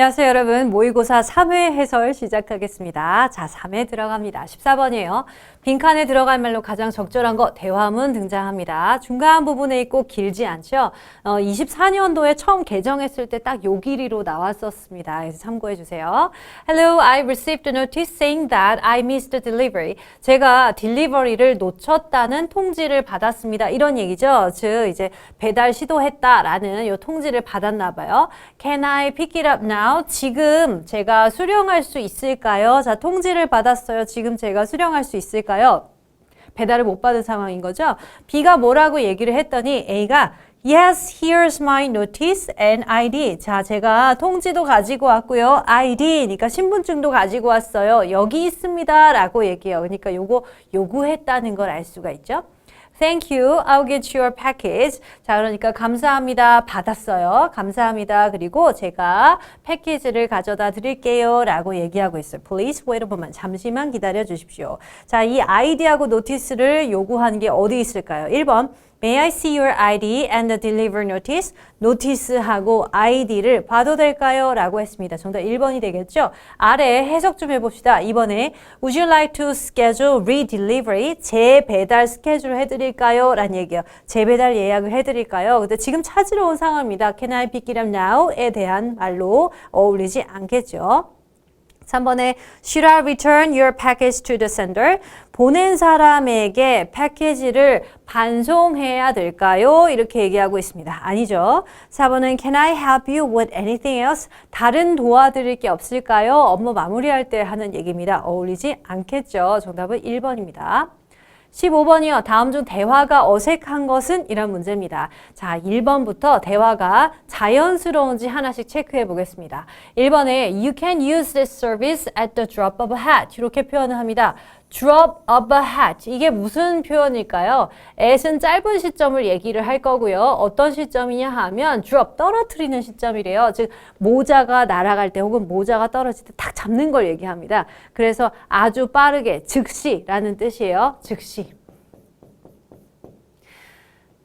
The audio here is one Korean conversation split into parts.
안녕하세요, 여러분. 모의고사 3회 해설 시작하겠습니다. 자, 3회 들어갑니다. 14번이에요. 빈칸에 들어갈 말로 가장 적절한 거 대화문 등장합니다. 중간 부분에 있고 길지 않죠? 어, 24년도에 처음 개정했을 때 딱 요 길이로 나왔었습니다. 그래서 참고해 주세요. Hello, I received a notice saying that I missed the delivery. 제가 딜리버리를 놓쳤다는 통지를 받았습니다. 이런 얘기죠. 즉 이제 배달 시도했다라는 요 통지를 받았나 봐요. Can I pick it up now? 지금 제가 수령할 수 있을까요? 자, 통지를 받았어요. 지금 제가 수령할 수 있을까요? 배달을 못 받은 상황인 거죠. B가 뭐라고 얘기를 했더니 A가 Yes, here's my notice and ID. 자, 제가 통지도 가지고 왔고요. ID니까 신분증도 가지고 왔어요. 여기 있습니다. 라고 얘기해요. 그러니까 요거 요구했다는 걸 알 수가 있죠. Thank you. I'll get your package. 자, 그러니까 감사합니다. 받았어요. 감사합니다. 그리고 제가 패키지를 가져다 드릴게요. 라고 얘기하고 있어요. Please wait a moment. 잠시만 기다려 주십시오. 자, 이 아이디하고 노티스를 요구한 게 어디 있을까요? 1번. May I see your ID and the deliver notice? 노티스하고 아이디를 봐도 될까요? 라고 했습니다. 정답 1번이 되겠죠? 아래 해석 좀 해봅시다. 2번에 Would you like to schedule redelivery? 재배달 스케줄 해드릴까요? 라는 얘기예요. 재배달 예약을 해드릴까요? 근데 지금 찾으러 온 상황입니다. Can I pick it up now? 에 대한 말로 어울리지 않겠죠? 3번에 Should I return your package to the sender? 보낸 사람에게 패키지를 반송해야 될까요? 이렇게 얘기하고 있습니다. 아니죠. 4번은 Can I help you with anything else? 다른 도와드릴 게 없을까요? 업무 마무리할 때 하는 얘기입니다. 어울리지 않겠죠. 정답은 1번입니다. 15번이요. 다음 중 대화가 어색한 것은? 이런 문제입니다. 자, 1번부터 대화가 자연스러운지 하나씩 체크해 보겠습니다. 1번에 You can use this service at the drop of a hat. 이렇게 표현을 합니다. Drop of a hat. 이게 무슨 표현일까요? at은 짧은 시점을 얘기를 할 거고요. 어떤 시점이냐 하면 drop, 떨어뜨리는 시점이래요. 즉, 모자가 날아갈 때 혹은 모자가 떨어질 때탁 잡는 걸 얘기합니다. 그래서 아주 빠르게, 즉시라는 뜻이에요. 즉시.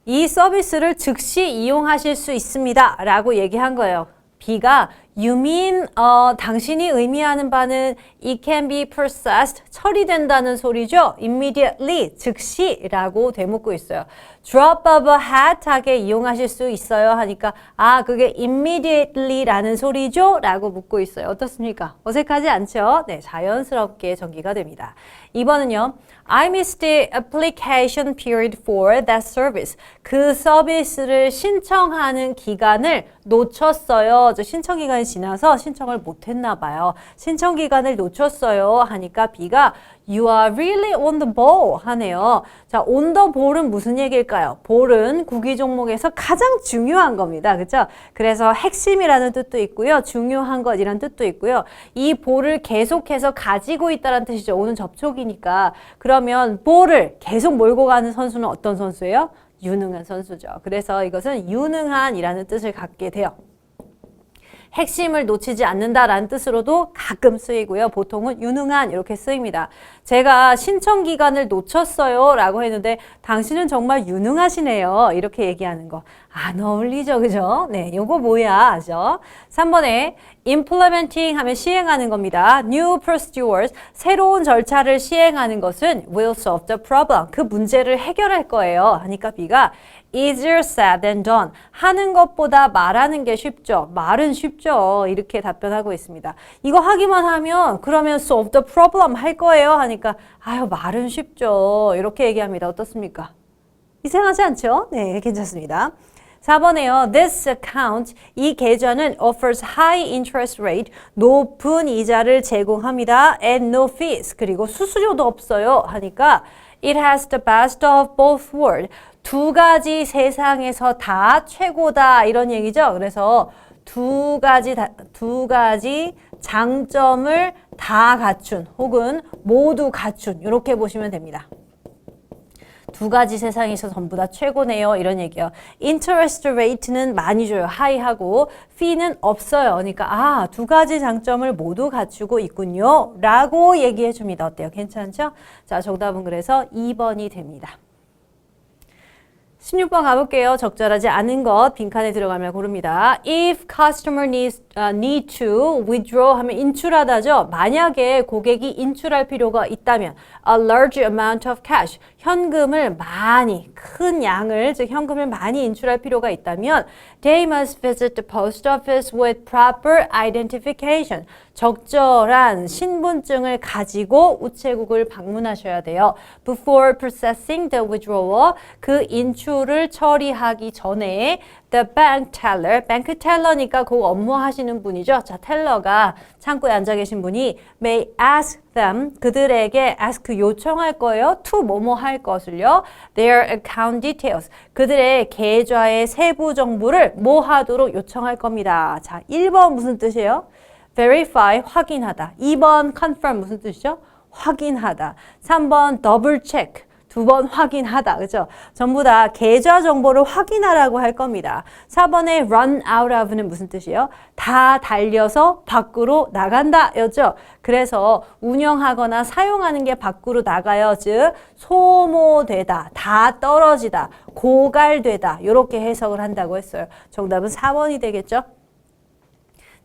이 서비스를 즉시 이용하실 수 있습니다. 라고 얘기한 거예요. B가 you mean 어, 당신이 의미하는 바는 it can be processed 처리된다는 소리죠. immediately 즉시라고 되묻고 있어요. drop of a hat 하게 이용하실 수 있어요 하니까 아 그게 immediately라는 소리죠? 라고 묻고 있어요. 어떻습니까? 어색하지 않죠? 네, 자연스럽게 전기가 됩니다. 2번은요. I missed the application period for that service. 그 서비스를 신청하는 기간을 놓쳤어요. 저 신청 기간이 지나서 신청을 못 했나 봐요. 신청 기간을 놓쳤어요. 하니까 B가 You are really on the ball 하네요. 자, on the ball은 무슨 얘기일까요? ball은 구기 종목에서 가장 중요한 겁니다. 그렇죠? 그래서 핵심이라는 뜻도 있고요. 중요한 것이라는 뜻도 있고요. 이 볼을 계속해서 가지고 있다는 뜻이죠. 오는 접촉이니까. 그러면 볼을 계속 몰고 가는 선수는 어떤 선수예요? 유능한 선수죠. 그래서 이것은 유능한이라는 뜻을 갖게 돼요. 핵심을 놓치지 않는다라는 뜻으로도 가끔 쓰이고요. 보통은 유능한 이렇게 쓰입니다. 제가 신청 기간을 놓쳤어요 라고 했는데 당신은 정말 유능하시네요. 이렇게 얘기하는 거. 안 어울리죠. 그죠? 네, 요거 뭐야? 아죠? 3번에 implementing 하면 시행하는 겁니다. new procedures, 새로운 절차를 시행하는 것은 will solve the problem. 그 문제를 해결할 거예요. 하니까 B가 easier said than done. 하는 것보다 말하는 게 쉽죠. 말은 쉽죠. 이렇게 답변하고 있습니다. 이거 하기만 하면 그러면 solve the problem 할 거예요. 하니까 아유 말은 쉽죠. 이렇게 얘기합니다. 어떻습니까? 이상하지 않죠? 네, 괜찮습니다. 4번에요. This account, 이 계좌는 offers high interest rate, 높은 이자를 제공합니다. and no fees, 그리고 수수료도 없어요. 하니까 it has the best of both worlds. 두 가지 세상에서 다 최고다 이런 얘기죠. 그래서 두 가지 다, 두 가지 장점을 다 갖춘 혹은 모두 갖춘 이렇게 보시면 됩니다. 두 가지 세상에서 전부 다 최고네요. 이런 얘기요. interest rate는 많이 줘요. 하이하고 fee는 없어요. 그러니까 아, 두 가지 장점을 모두 갖추고 있군요. 라고 얘기해 줍니다. 어때요? 괜찮죠? 자, 정답은 그래서 2번이 됩니다. 16번 가볼게요. 적절하지 않은 것 빈칸에 들어가면 고릅니다. If customer needs uh, need to withdraw 하면 인출하다죠. 만약에 고객이 인출할 필요가 있다면 a large amount of cash 현금을 많이 큰 양을 즉 현금을 많이 인출할 필요가 있다면 they must visit the post office with proper identification 적절한 신분증을 가지고 우체국을 방문하셔야 돼요. Before processing the withdrawal, 그 인출을 처리하기 전에 the bank teller, bank teller니까 그 업무 하시는 분이죠. 자, 텔러가 창구에 앉아 계신 분이 may ask them, 그들에게 ask 요청할 거예요. to 뭐뭐 할 것을요. their account details, 그들의 계좌의 세부 정보를 뭐 하도록 요청할 겁니다. 자, 1번 무슨 뜻이에요? verify 확인하다. 2번 confirm 무슨 뜻이죠? 확인하다. 3번 double check 두 번 확인하다. 그죠? 전부 다 계좌 정보를 확인하라고 할 겁니다. 4번에 run out of는 무슨 뜻이에요? 다 달려서 밖으로 나간다. 였죠? 그래서 운영하거나 사용하는 게 밖으로 나가요. 즉 소모되다, 다 떨어지다, 고갈되다. 이렇게 해석을 한다고 했어요. 정답은 4번이 되겠죠?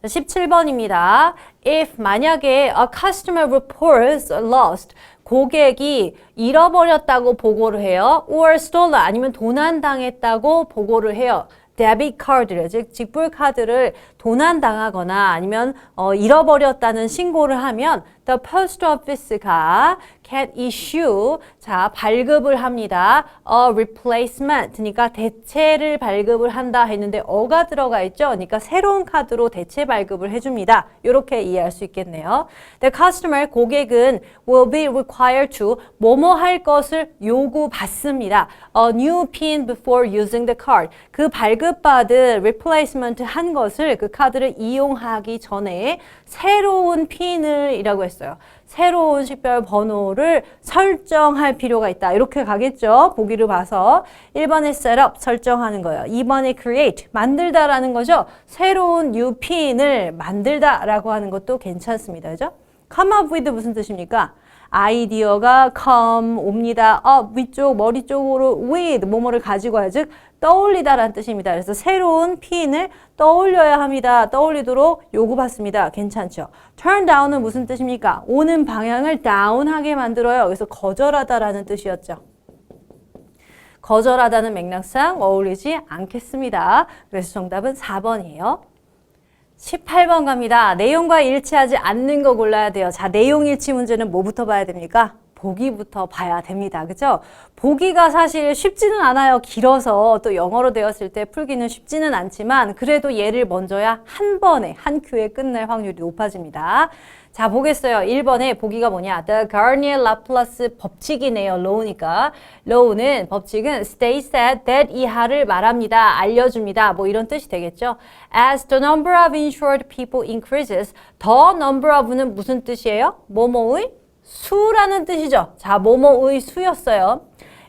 17번입니다. If 만약에 a customer reports lost, 고객이 잃어버렸다고 보고를 해요. or stolen 아니면 도난당했다고 보고를 해요. 데빗 카드를 즉 직불 카드를 도난당하거나 아니면 어, 잃어버렸다는 신고를 하면 the post office가 can issue 자 발급을 합니다. a replacement 그러니까 대체를 발급을 한다 했는데 어가 들어가 있죠. 그러니까 새로운 카드로 대체 발급을 해줍니다. 이렇게 이해할 수 있겠네요. The customer 고객은 will be required to 뭐뭐 할 것을 요구받습니다. A new pin before using the card 그 발급받은 replacement 한 것을 그 카드를 이용하기 전에 새로운 핀을 이라고 했어요. 새로운 식별 번호를 설정할 필요가 있다. 이렇게 가겠죠. 보기를 봐서 1번에 셋업 설정하는 거예요. 2번에 create 만들다라는 거죠. 새로운 new 핀을 만들다라고 하는 것도 괜찮습니다. 그죠? come up with 무슨 뜻입니까? 아이디어가 come 옵니다. up 위쪽 머리 쪽으로 with 뭐뭐를 가지고 와요. 즉 떠올리다라는 뜻입니다. 그래서 새로운 핀을 떠올려야 합니다. 떠올리도록 요구받습니다. 괜찮죠? turn down은 무슨 뜻입니까? 오는 방향을 down하게 만들어요. 그래서 거절하다라는 뜻이었죠. 거절하다는 맥락상 어울리지 않겠습니다. 그래서 정답은 4번이에요. 18번 갑니다. 내용과 일치하지 않는 거 골라야 돼요. 자, 내용 일치 문제는 뭐부터 봐야 됩니까? 보기부터 봐야 됩니다. 그죠? 보기가 사실 쉽지는 않아요. 길어서 또 영어로 되었을 때 풀기는 쉽지는 않지만 그래도 얘를 먼저야 한 번에 한 큐에 끝낼 확률이 높아집니다. 자, 보겠어요. 1번에 보기가 뭐냐? The Garnier-Laplace 법칙이네요. law니까. law는 법칙은 states that, that 이하를 말합니다. 알려줍니다. 뭐 이런 뜻이 되겠죠. As the number of insured people increases, the number of는 무슨 뜻이에요? 뭐뭐의 수라는 뜻이죠. 자, 뭐뭐의 수였어요.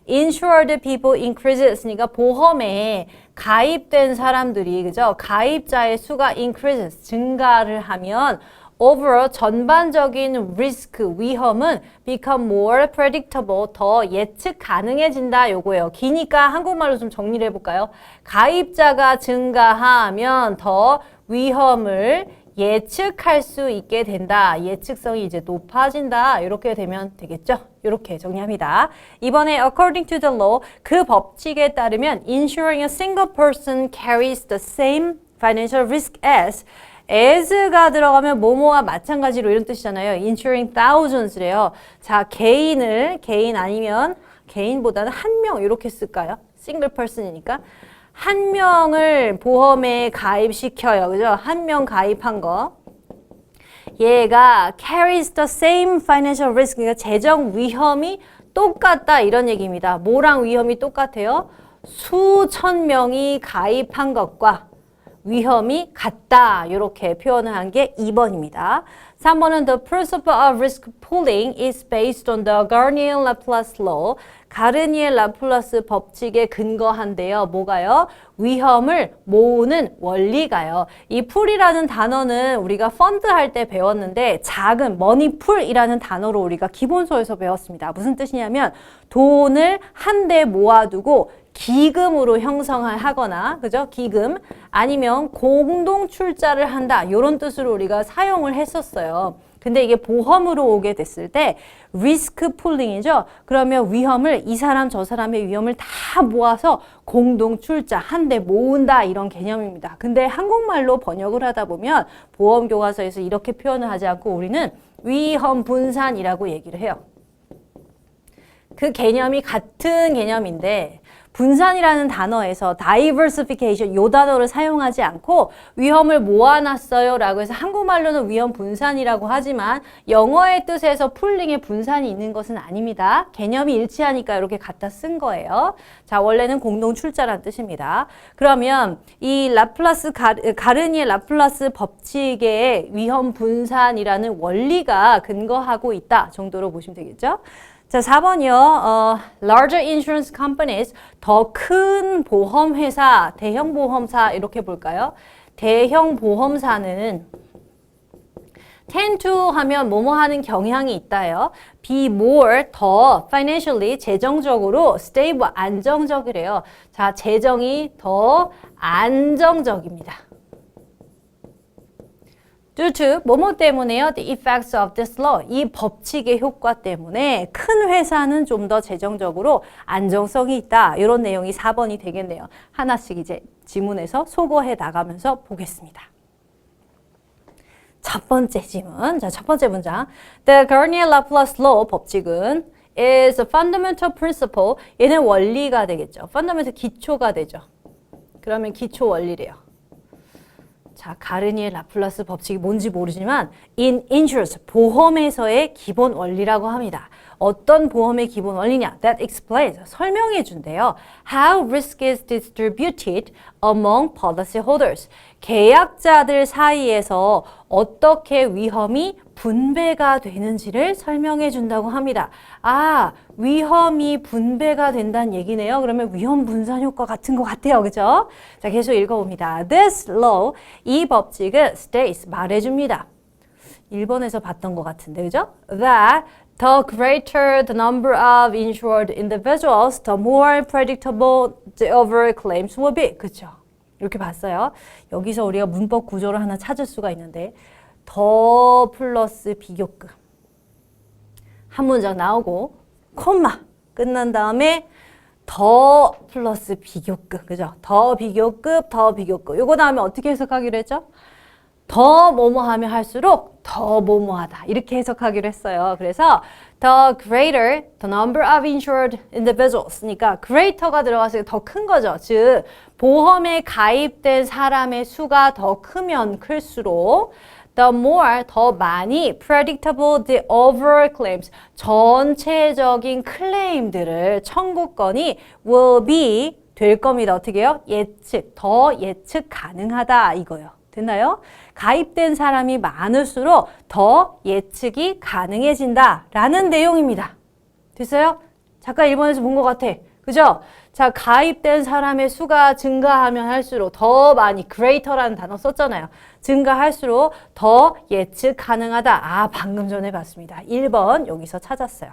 insured people increases니까 보험에 가입된 사람들이 그죠? 가입자의 수가 increases 증가를 하면 overall 전반적인 risk 위험은 become more predictable 더 예측 가능해진다 요거예요. 기니까 한국말로 좀 정리를 해볼까요? 가입자가 증가하면 더 위험을 예측할 수 있게 된다. 예측성이 이제 높아진다. 이렇게 되면 되겠죠? 이렇게 정리합니다. 이번에 according to the law 그 법칙에 따르면 insuring a single person carries the same financial risk as as가 들어가면 뭐뭐와 마찬가지로 이런 뜻이잖아요. insuring thousands래요. 자, 개인을 개인 아니면 개인보다는 한 명 이렇게 쓸까요? single person이니까 한 명을 보험에 가입시켜요. 그죠? 한 명 가입한 거. 얘가 carries the same financial risk. 그러니까 재정 위험이 똑같다 이런 얘기입니다. 뭐랑 위험이 똑같아요? 수천 명이 가입한 것과 위험이 같다. 이렇게 표현을 한 게 2번입니다. 3번은 the principle of risk pooling is based on the Garnier-Laplace law. 가르니엘 라플라스 법칙에 근거한데요. 뭐가요? 위험을 모으는 원리가요. 이 풀이라는 단어는 우리가 펀드 할 때 배웠는데 작은 머니풀이라는 단어로 우리가 기본서에서 배웠습니다. 무슨 뜻이냐면 돈을 한데 모아두고 기금으로 형성을 하거나 그죠? 기금 아니면 공동 출자를 한다. 이런 뜻으로 우리가 사용을 했었어요. 근데 이게 보험으로 오게 됐을 때 리스크 풀링이죠. 그러면 위험을 이 사람 저 사람의 위험을 다 모아서 공동 출자 한 대 모은다 이런 개념입니다. 근데 한국말로 번역을 하다 보면 보험 교과서에서 이렇게 표현을 하지 않고 우리는 위험 분산이라고 얘기를 해요. 그 개념이 같은 개념인데 분산이라는 단어에서 diversification 요 단어를 사용하지 않고 위험을 모아놨어요 라고 해서 한국말로는 위험 분산이라고 하지만 영어의 뜻에서 풀링의 분산이 있는 것은 아닙니다. 개념이 일치하니까 이렇게 갖다 쓴 거예요. 자 원래는 공동 출자란 뜻입니다. 그러면 이 라플라스 가, 가르니의 라플라스 법칙의 위험 분산이라는 원리가 근거하고 있다 정도로 보시면 되겠죠. 자, 4번이요. 어, larger insurance companies, 더 큰 보험회사, 대형 보험사 이렇게 볼까요? 대형 보험사는 tend to 하면 뭐뭐 하는 경향이 있다요. be more, 더 financially, 재정적으로 stable, 안정적이래요. 자, 재정이 더 안정적입니다. Due to 뭐뭐 때문에요? The effects of this law. 이 법칙의 효과 때문에 큰 회사는 좀 더 재정적으로 안정성이 있다. 이런 내용이 4번이 되겠네요. 하나씩 이제 지문에서 소거해 나가면서 보겠습니다. 첫 번째 지문. 자, 첫 번째 문장. The Garnier-Laplace law 법칙은 is a fundamental principle. 얘는 원리가 되겠죠. fundamental 기초가 되죠. 그러면 기초 원리래요. 자, 가르니의 라플라스 법칙이 뭔지 모르지만 in insurance 보험에서의 기본 원리라고 합니다. 어떤 보험의 기본 원리냐? That explains 설명해 준대요. How risk is distributed among policy holders. 계약자들 사이에서 어떻게 위험이 분배가 되는지를 설명해 준다고 합니다. 아, 위험이 분배가 된다는 얘기네요. 그러면 위험 분산 효과 같은 것 같아요. 그죠? 자, 계속 읽어봅니다. This law, 이 법칙은 states, 말해줍니다. 1번에서 봤던 것 같은데, 그죠? That the greater the number of insured individuals, the more predictable the overall claims will be. 그죠? 이렇게 봤어요. 여기서 우리가 문법 구조를 하나 찾을 수가 있는데, 더 플러스 비교급. 한 문장 나오고, 콤마 끝난 다음에 더 플러스 비교급. 그죠? 더 비교급, 더 비교급. 요거 다음에 어떻게 해석하기로 했죠? 더 뭐뭐 하면 할수록 더 뭐뭐하다. 이렇게 해석하기로 했어요. 그래서 the greater the number of insured individuals. 그러니까 greater가 들어가서 더 큰 거죠. 즉 보험에 가입된 사람의 수가 더 크면 클수록 the more 더 많이 predictable the overall claims 전체적인 클레임들을 청구권이 will be 될 겁니다. 어떻게요? 예측 더 예측 가능하다 이거요. 됐나요? 가입된 사람이 많을수록 더 예측이 가능해진다 라는 내용입니다. 됐어요? 잠깐 일본에서 본 것 같아. 그죠? 자, 가입된 사람의 수가 증가하면 할수록 더 많이 greater라는 단어 썼잖아요. 증가할수록 더 예측 가능하다. 아, 방금 전에 봤습니다. 1번 여기서 찾았어요.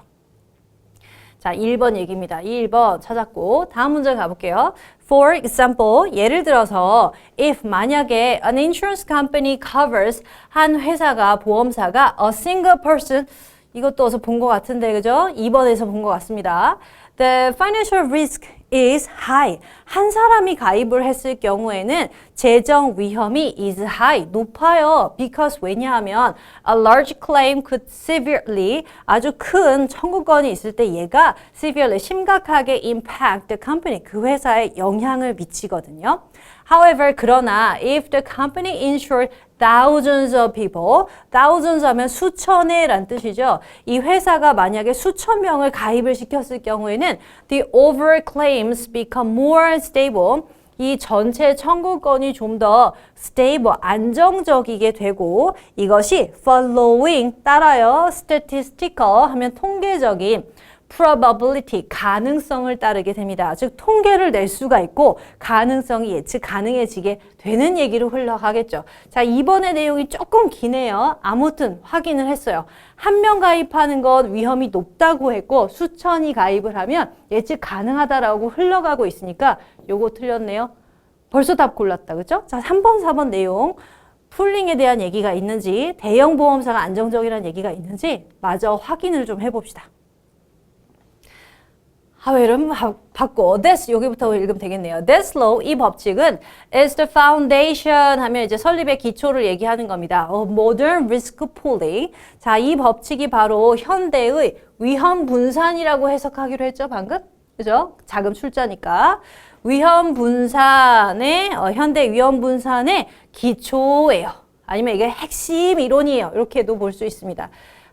자, 1번 얘기입니다. 1번 찾았고 다음 문제 가볼게요. For example, 예를 들어서 if 만약에 an insurance company covers 한 회사가 보험사가 a single person 이것도 어서 본 것 같은데 그죠? 2번에서 본 것 같습니다. The financial risk is high. 한 사람이 가입을 했을 경우에는 재정 위험이 is high, 높아요. Because 왜냐하면 a large claim could severely 아주 큰 청구권이 있을 때 얘가 severely 심각하게 impact the company 그 회사에 영향을 미치거든요. However, 그러나 if the company insured thousands of people, thousands 하면 수천의란 뜻이죠. 이 회사가 만약에 수천 명을 가입을 시켰을 경우에는 the over claims become more stable. 이 전체 청구권이 좀 더 stable, 안정적이게 되고 이것이 following, 따라요, statistical 하면 통계적인 probability, 가능성을 따르게 됩니다. 즉, 통계를 낼 수가 있고, 가능성이 예측 가능해지게 되는 얘기로 흘러가겠죠. 자, 이번의 내용이 조금 기네요. 아무튼 확인을 했어요. 한 명 가입하는 건 위험이 높다고 했고, 수천이 가입을 하면 예측 가능하다라고 흘러가고 있으니까, 요거 틀렸네요. 벌써 답 골랐다. 그죠? 자, 3번, 4번 내용. 풀링에 대한 얘기가 있는지, 대형 보험사가 안정적이라는 얘기가 있는지, 마저 확인을 좀 해봅시다. 하회를 받고 this 여기부터 읽으면 되겠네요. This law 이 법칙은 is the foundation 하면 이제 설립의 기초를 얘기하는 겁니다. of modern risk pooling. 자, 이 법칙이 바로 현대의 위험 분산이라고 해석하기로 했죠, 방금. 그죠? 자금 출자니까. 위험 분산의 어, 현대 위험 분산의 기초예요. 아니면 이게 핵심 이론이에요. 이렇게도 볼 수 있습니다.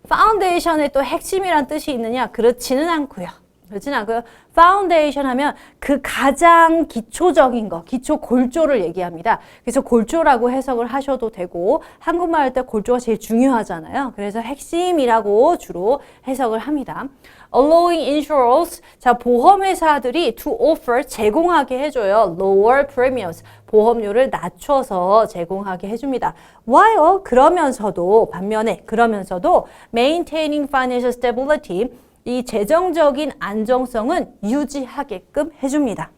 파운데이션에 또 핵심이란 뜻이 있느냐? 그렇지는 않고요. 그렇지는 않고요. 파운데이션 하면 그 가장 기초적인 거, 기초 골조를 얘기합니다. 그래서 골조라고 해석을 하셔도 되고 한국말 할 때 골조가 제일 중요하잖아요. 그래서 핵심이라고 주로 해석을 합니다. Allowing insurers, 자 보험회사들이 to offer 제공하게 해줘요. Lower premiums, 보험료를 낮춰서 제공하게 해줍니다. While 그러면서도 반면에 그러면서도 maintaining financial stability 이 재정적인 안정성은 유지하게끔 해줍니다.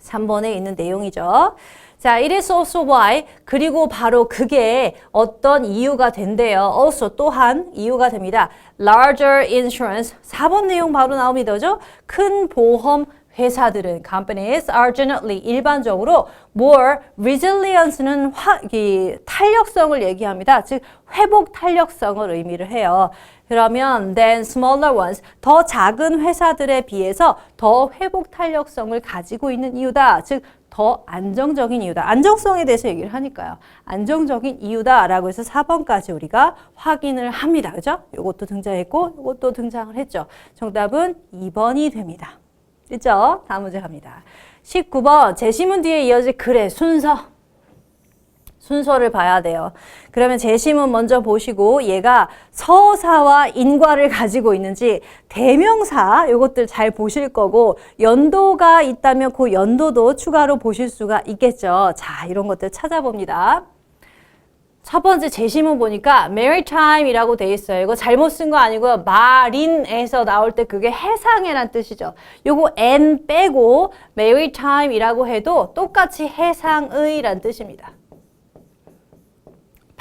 3번에 있는 내용이죠. 자, it is also why 그리고 바로 그게 어떤 이유가 된대요. also 또한 이유가 됩니다. larger insurance 4번 내용 바로 나옵니다. 그죠? 큰 보험 회사들은 companies are generally 일반적으로 more resilience는 화, 이, 탄력성을 얘기합니다. 즉 회복 탄력성을 의미를 해요. 그러면 then smaller ones 더 작은 회사들에 비해서 더 회복 탄력성을 가지고 있는 이유다. 즉 더 안정적인 이유다. 안정성에 대해서 얘기를 하니까요. 안정적인 이유다라고 해서 4번까지 우리가 확인을 합니다. 그죠? 이것도 등장했고 이것도 등장을 했죠. 정답은 2번이 됩니다. 됐죠? 다음 문제 갑니다. 19번 제시문 뒤에 이어질 글의 순서 순서를 봐야 돼요. 그러면 제시문 먼저 보시고 얘가 서사와 인과를 가지고 있는지 대명사 이것들 잘 보실 거고 연도가 있다면 그 연도도 추가로 보실 수가 있겠죠. 자, 이런 것들 찾아봅니다. 첫 번째 제시문 보니까 maritime이라고 돼 있어요. 이거 잘못 쓴 거 아니고요. 마린에서 나올 때 그게 해상해란 뜻이죠. 요거 n 빼고 maritime이라고 해도 똑같이 해상의란 뜻입니다.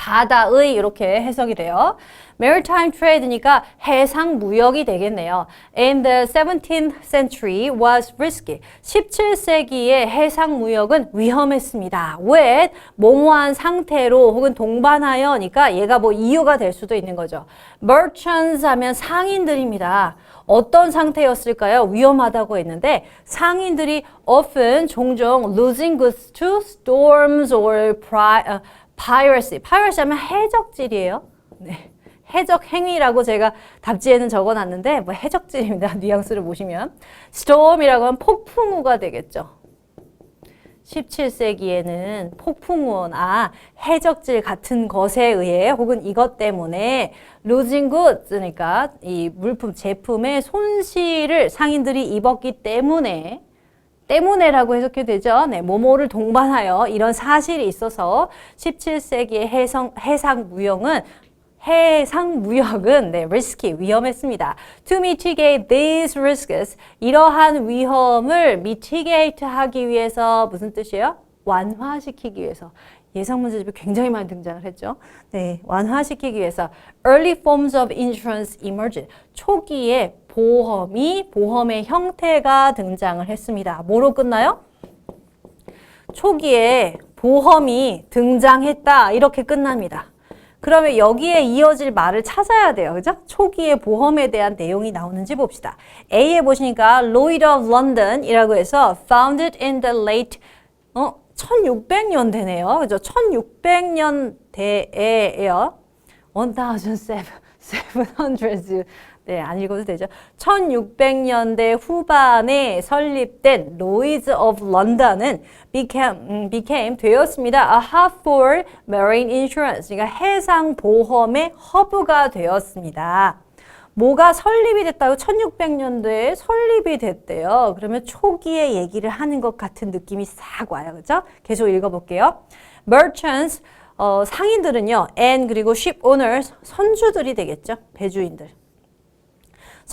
바다의 이렇게 해석이 돼요. Maritime trade니까 해상 무역이 되겠네요. In the 17th century was risky. 17세기의 해상 무역은 위험했습니다. 왜? 모모한 상태로 혹은 동반하여니까 얘가 뭐 이유가 될 수도 있는 거죠. Merchants 하면 상인들입니다. 어떤 상태였을까요? 위험하다고 했는데 상인들이 often 종종 losing goods to storms or pri, uh, piracy. piracy 하면 해적질이에요. 네. 해적 행위라고 제가 답지에는 적어놨는데 뭐 해적질입니다. 뉘앙스를 보시면 storm이라고 하면 폭풍우가 되겠죠. 17세기에는 폭풍우원, 아, 해적질 같은 것에 의해 혹은 이것 때문에 losing goods, 그러니까 이 물품, 제품의 손실을 상인들이 입었기 때문에 때문에라고 해석해도 되죠. 네, 모모를 동반하여 이런 사실이 있어서 17세기의 해상, 해상 무용은 해상 무역은 네, risky, 위험했습니다. To mitigate these risks, 이러한 위험을 mitigate 하기 위해서 무슨 뜻이에요? 완화시키기 위해서. 예상 문제집이 굉장히 많이 등장을 했죠. 네, 완화시키기 위해서 early forms of insurance emerged. 초기에 보험이 보험의 형태가 등장을 했습니다. 뭐로 끝나요? 초기에 보험이 등장했다 이렇게 끝납니다. 그러면 여기에 이어질 말을 찾아야 돼요. 그죠? 초기에 보험에 대한 내용이 나오는지 봅시다. A에 보시니까 Lloyd of London이라고 해서 founded in the late 어 1600년대네요. 그죠? 1600년대에요. 1700s 네, 안 읽어도 되죠. 1600년대 후반에 설립된 Lloyd's of London은 became, 음, became 되었습니다. A hub for marine insurance. 그러니까 해상 보험의 허브가 되었습니다. 뭐가 설립이 됐다고 1600년도에 설립이 됐대요. 그러면 초기에 얘기를 하는 것 같은 느낌이 싹 와요. 그죠? 계속 읽어볼게요. merchants, 어, 상인들은요, and 그리고 ship owners, 선주들이 되겠죠. 배주인들.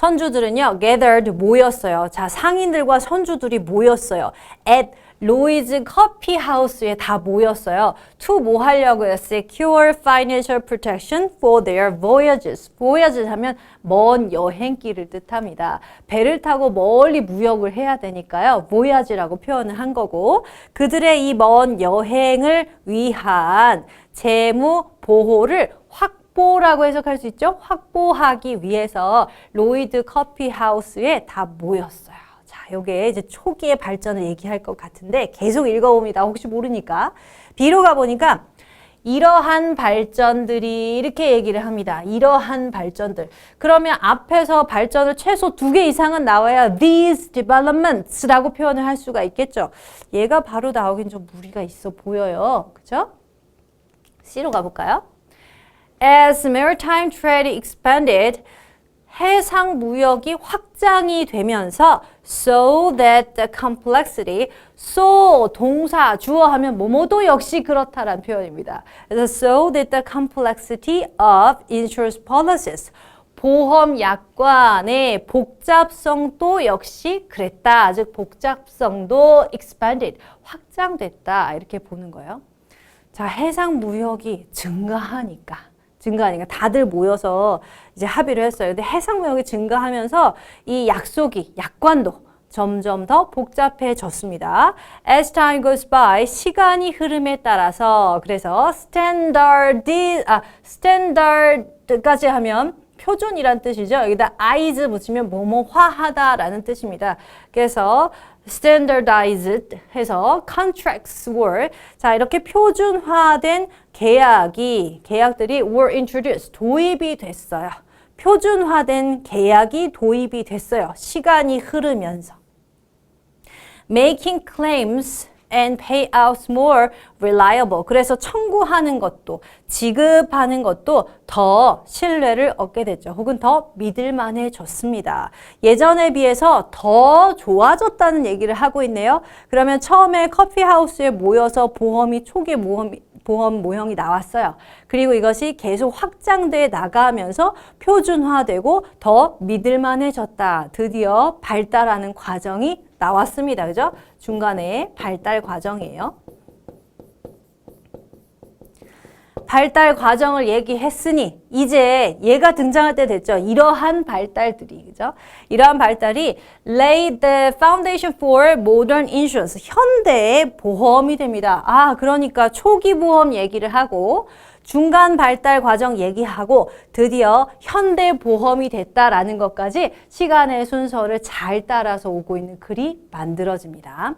선주들은요, gathered 모였어요. 자, 상인들과 선주들이 모였어요. at 로이즈 커피 하우스에 다 모였어요. to 뭐 하려고요? secure financial protection for their voyages. voyages 하면 먼 여행길을 뜻합니다. 배를 타고 멀리 무역을 해야 되니까요. voyage라고 표현을 한 거고 그들의 이 먼 여행을 위한 재무 보호를 확 보라고 해석할 수 있죠. 확보하기 위해서 로이드 커피 하우스에 다 모였어요. 자, 요게 이제 초기의 발전을 얘기할 것 같은데 계속 읽어봅니다. 혹시 모르니까. B로 가보니까 이러한 발전들이 이렇게 얘기를 합니다. 이러한 발전들. 그러면 앞에서 발전을 최소 두 개 이상은 나와야 these developments라고 표현을 할 수가 있겠죠. 얘가 바로 나오긴 좀 무리가 있어 보여요. 그죠? C로 가볼까요? As maritime trade expanded, 해상 무역이 확장이 되면서 so that the complexity so 동사 주어 하면 뭐뭐도 역시 그렇다라는 표현입니다. 그래서 so that the complexity of insurance policies 보험 약관의 복잡성도 역시 그랬다. 즉 복잡성도 expanded 확장됐다 이렇게 보는 거예요. 자 해상 무역이 증가하니까 증가하니까 다들 모여서 이제 합의를 했어요. 근데 해상 무역이 증가하면서 이 약속이 약관도 점점 더 복잡해졌습니다. As time goes by, 시간이 흐름에 따라서 그래서 standard, 아, standard까지 하면 표준이란 뜻이죠. 여기다 eyes 붙이면 뭐뭐화하다라는 뜻입니다. 그래서 standardized 해서 contracts were 자 이렇게 표준화된 계약이 계약들이 were introduced 도입이 됐어요. 표준화된 계약이 도입이 됐어요. 시간이 흐르면서 making claims and payouts more reliable. 그래서 청구하는 것도 지급하는 것도 더 신뢰를 얻게 됐죠. 혹은 더 믿을만해졌습니다. 예전에 비해서 더 좋아졌다는 얘기를 하고 있네요. 그러면 처음에 커피 하우스에 모여서 보험이 초기 모험이 보험 모형이 나왔어요. 그리고 이것이 계속 확장돼 나가면서 표준화되고 더 믿을만해졌다. 드디어 발달하는 과정이 나왔습니다. 그죠? 중간에 발달 과정이에요. 발달 과정을 얘기했으니 이제 얘가 등장할 때 됐죠. 이러한 발달들이 그죠? 이러한 발달이 lay the foundation for modern insurance 현대의 보험이 됩니다. 아 그러니까 초기 보험 얘기를 하고 중간 발달 과정 얘기하고 드디어 현대 보험이 됐다라는 것까지 시간의 순서를 잘 따라서 오고 있는 글이 만들어집니다.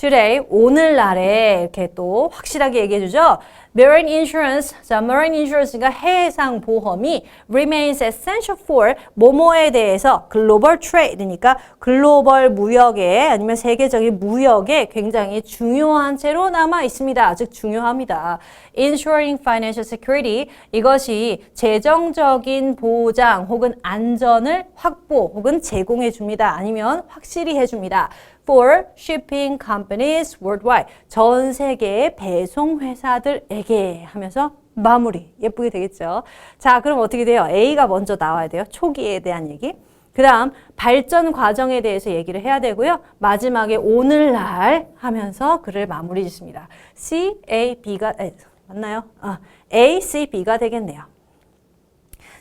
Today, 오늘날에 이렇게 또 확실하게 얘기해 주죠. Marine insurance, 자, marine insurance가 해상 보험이 remains essential for 뭐뭐에 대해서 global trade니까 글로벌 무역에 아니면 세계적인 무역에 굉장히 중요한 채로 남아 있습니다. 즉 중요합니다. Ensuring financial security 이것이 재정적인 보장 혹은 안전을 확보 혹은 제공해 줍니다. 아니면 확실히 해 줍니다. For shipping companies worldwide. 전 세계의 배송 회사들에게 하면서 마무리 예쁘게 되겠죠. 자, 그럼 어떻게 돼요? A가 먼저 나와야 돼요. 초기에 대한 얘기. 그 다음 발전 과정에 대해서 얘기를 해야 되고요. 마지막에 오늘날 하면서 글을 마무리 짓습니다. C, A, B가 에, 맞나요? 아, A, C, B가 되겠네요.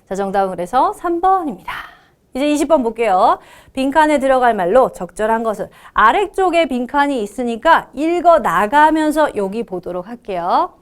자, 정답은 그래서 3번입니다. 이제 20번 볼게요. 빈칸에 들어갈 말로 적절한 것은 아래쪽에 빈칸이 있으니까 읽어 나가면서 여기 보도록 할게요.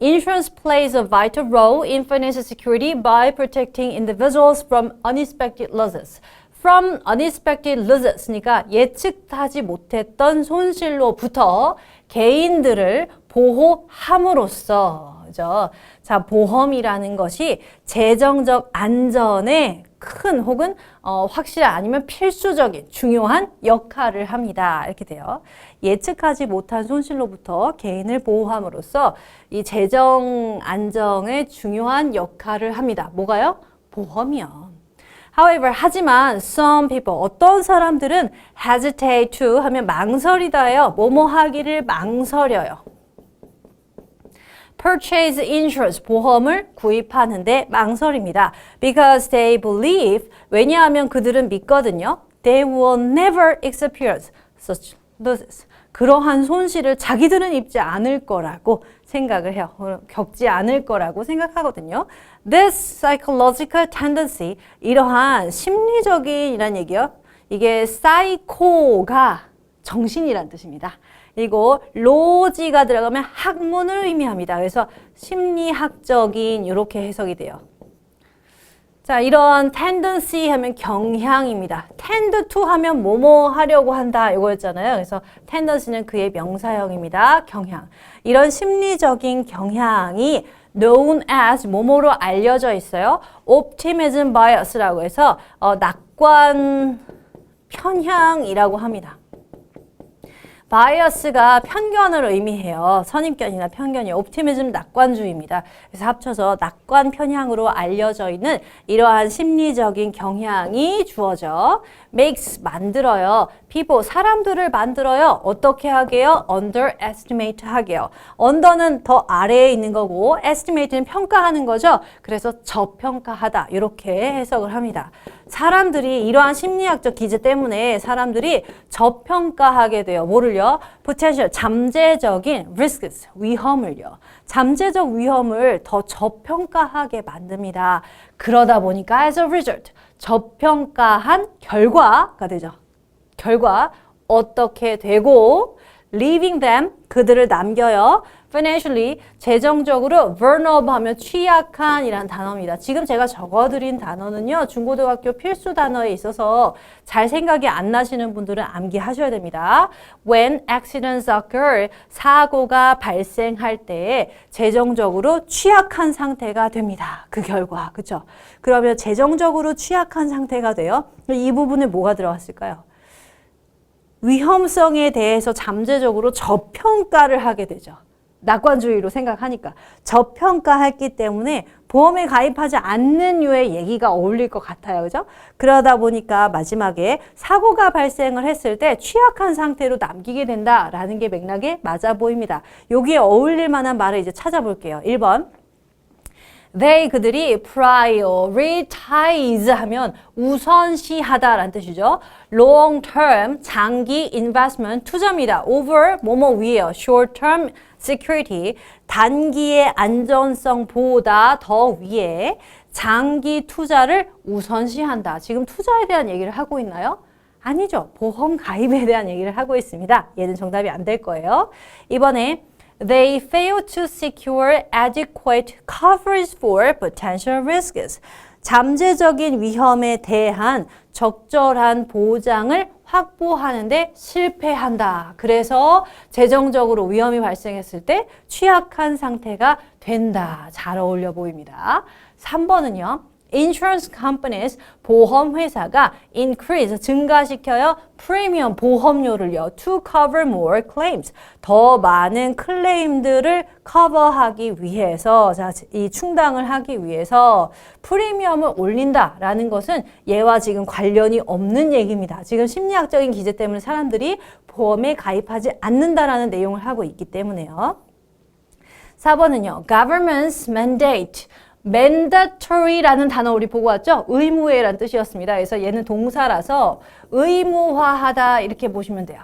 Insurance plays a vital role in financial security by protecting individuals from unexpected losses. From unexpected losses니까 예측하지 못했던 손실로부터 개인들을 보호함으로써 그죠? 자, 보험이라는 것이 재정적 안전에 큰 혹은 어, 확실한 아니면 필수적인 중요한 역할을 합니다. 이렇게 돼요. 예측하지 못한 손실로부터 개인을 보호함으로써 이 재정 안정에 중요한 역할을 합니다. 뭐가요? 보험이요. However, 하지만 some people, 어떤 사람들은 hesitate to 하면 망설이다예요. 뭐뭐 하기를 망설여요. Purchase insurance, 보험을 구입하는데 망설입니다. Because they believe, 왜냐하면 그들은 믿거든요. They will never experience such losses. 그러한 손실을 자기들은 입지 않을 거라고 생각을 해요. 어, 겪지 않을 거라고 생각하거든요. This psychological tendency, 이러한 심리적인 이란 얘기요. 이게 사이코가 정신이란 뜻입니다. 그리고 로지가 들어가면 학문을 의미합니다. 그래서 심리학적인 이렇게 해석이 돼요. 자, 이런 tendency 하면 경향입니다. tend to 하면 뭐뭐 하려고 한다 이거였잖아요. 그래서 tendency는 그의 명사형입니다. 경향. 이런 심리적인 경향이 known as 뭐뭐로 알려져 있어요. optimism bias라고 해서 어, 낙관 편향이라고 합니다. 바이어스가 편견을 의미해요. 선입견이나 편견이 옵티미즘 낙관주의입니다. 그래서 합쳐서 낙관 편향으로 알려져 있는 이러한 심리적인 경향이 주어져 makes 만들어요. people 사람들을 만들어요. 어떻게 하게요? underestimate 하게요. under는 더 아래에 있는 거고 estimate는 평가하는 거죠. 그래서 저평가하다 이렇게 해석을 합니다. 사람들이 이러한 심리학적 기제 때문에 사람들이 저평가하게 돼요. 뭐를요? potential 잠재적인 risks 위험을요. 잠재적 위험을 더 저평가하게 만듭니다. 그러다 보니까 as a result 저평가한 결과가 되죠. 결과 어떻게 되고 leaving them 그들을 남겨요. Financially 재정적으로 vulnerable 하면 취약한이란 단어입니다. 지금 제가 적어드린 단어는요. 중고등학교 필수 단어에 있어서 잘 생각이 안 나시는 분들은 암기하셔야 됩니다. When accidents occur 사고가 발생할 때 재정적으로 취약한 상태가 됩니다. 그 결과 그렇죠? 그러면 재정적으로 취약한 상태가 돼요. 이 부분에 뭐가 들어갔을까요? 위험성에 대해서 잠재적으로 저평가를 하게 되죠. 낙관주의로 생각하니까 저평가했기 때문에 보험에 가입하지 않는 류의 얘기가 어울릴 것 같아요. 그죠? 그러다 보니까 마지막에 사고가 발생을 했을 때 취약한 상태로 남기게 된다라는 게 맥락에 맞아 보입니다. 여기에 어울릴 만한 말을 이제 찾아볼게요. 1번. they 그들이 prioritize 하면 우선시하다라는 뜻이죠. long term 장기 investment 투자입니다. over 뭐뭐 위에요. short term security 단기의 안전성 보다 더 위에 장기 투자를 우선시한다. 지금 투자에 대한 얘기를 하고 있나요? 아니죠. 보험 가입에 대한 얘기를 하고 있습니다. 얘는 정답이 안 될 거예요. 이번에 They fail to secure adequate coverage for potential risks. 잠재적인 위험에 대한 적절한 보장을 확보하는데 실패한다. 그래서 재정적으로 위험이 발생했을 때 취약한 상태가 된다. 잘 어울려 보입니다. 3번은요. Insurance companies 보험 회사가 increase 증가시켜요 프리미엄 보험료를요 to cover more claims 더 많은 클레임들을 커버하기 위해서 자, 이 충당을 하기 위해서 프리미엄을 올린다라는 것은 얘와 지금 관련이 없는 얘기입니다. 지금 심리학적인 기제 때문에 사람들이 보험에 가입하지 않는다라는 내용을 하고 있기 때문에요. 4번은요. government's mandate mandatory라는 단어 우리 보고 왔죠? 의무해라는 뜻이었습니다. 그래서 얘는 동사라서 의무화하다 이렇게 보시면 돼요.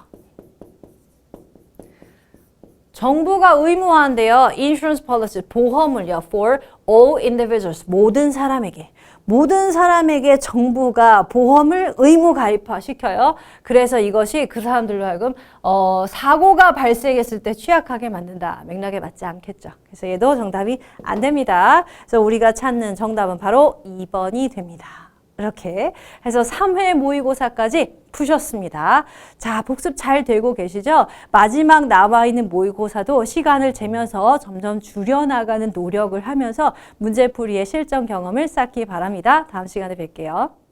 정부가 의무화한대요. insurance policy 보험을요. for all individuals 모든 사람에게 모든 사람에게 정부가 보험을 의무 가입화 시켜요. 그래서 이것이 그 사람들로 하여금 어, 사고가 발생했을 때 취약하게 만든다. 맥락에 맞지 않겠죠. 그래서 얘도 정답이 안 됩니다. 그래서 우리가 찾는 정답은 바로 2번이 됩니다. 이렇게 해서 3회 모의고사까지 푸셨습니다. 자, 복습 잘 되고 계시죠? 마지막 남아있는 모의고사도 시간을 재면서 점점 줄여나가는 노력을 하면서 문제풀이의 실전 경험을 쌓기 바랍니다. 다음 시간에 뵐게요.